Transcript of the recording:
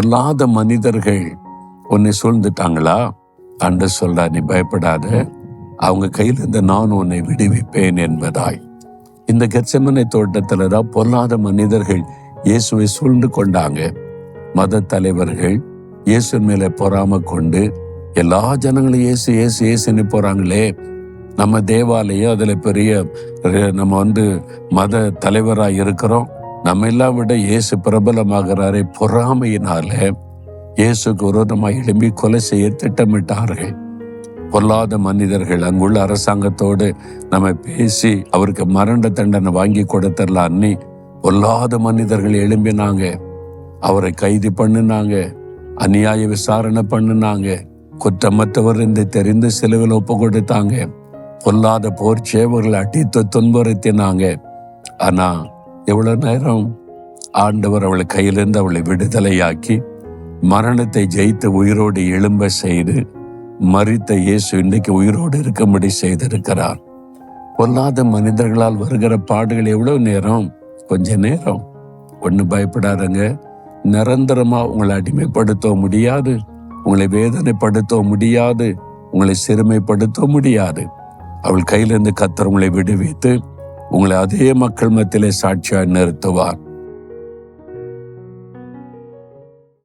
பொல்லாத மனிதர்கள் உன்னை சூழ்ந்துட்டாங்களா? அன்று சொல்றா நீ பயப்படாத. அவங்க கையிலிருந்து நான் உன்னை விடுவிப்பேன் என்பதாய். இந்த கெச்சமனை தோட்டத்தில் தான் பொல்லாத மனிதர்கள் இயேசுவை சூழ்ந்து கொண்டாங்க. மத தலைவர்கள் இயேசு மேல பொறாம கொண்டு எல்லா ஜனங்களும் இயேசு இயேசு இயேசுன்னு போறாங்களே. நம்ம தேவாலயம் அதுல பெரிய நம்ம வந்து மத தலைவராக இருக்கிறோம். நம்ம எல்லாம் விட இயேசு பிரபலமாகிறாரே பொறாமையினால இயேசுக்கு விரோதமாக எழும்பி கொலை செய்ய திட்டமிட்டார்கள். பொல்லாத மனிதர்கள் அங்குள்ள அரசாங்கத்தோடு நம்ம பேசி அவருக்கு மரண தண்டனை வாங்கி கொடுத்துடலான்னு பொல்லாத மனிதர்கள் எழும்பினாங்க. அவரை கைது பண்ணினாங்க அநியாய விசாரணை பண்ணினாங்க குற்றமற்றவர் என்று தெரிந்து செலவில் ஒப்பு கொடுத்தாங்க பொல்லாத போர் சேவர்களை அடித்து துன்புறுத்தினாங்க. ஆனா எவ்வளவு நேரம் ஆண்டவர் அவளை கையிலிருந்து அவளை விடுதலையாக்கி மரணத்தை ஜெயித்து உயிரோடு எழும்ப செய்து மறித்த இயேசு இன்னைக்கு உயிரோடு இருக்கும்படி செய்திருக்கிறார். பொல்லாத மனிதர்களால் வருகிற பாடுகள் எவ்வளவு நேரம்? கொஞ்ச நேரம். ஒண்ணு பயப்படாதங்க. நிரந்தரமா உங்களை அடிமைப்படுத்த முடியாது. உங்களை வேதனைப்படுத்த முடியாது. உங்களை சிறுமைப்படுத்த முடியாது. அவள் கையிலிருந்து கத்தர் உங்களை விடுவித்து உங்களை அதே மக்கள் மத்தியிலே சாட்சியாய் நிறுத்துவார்.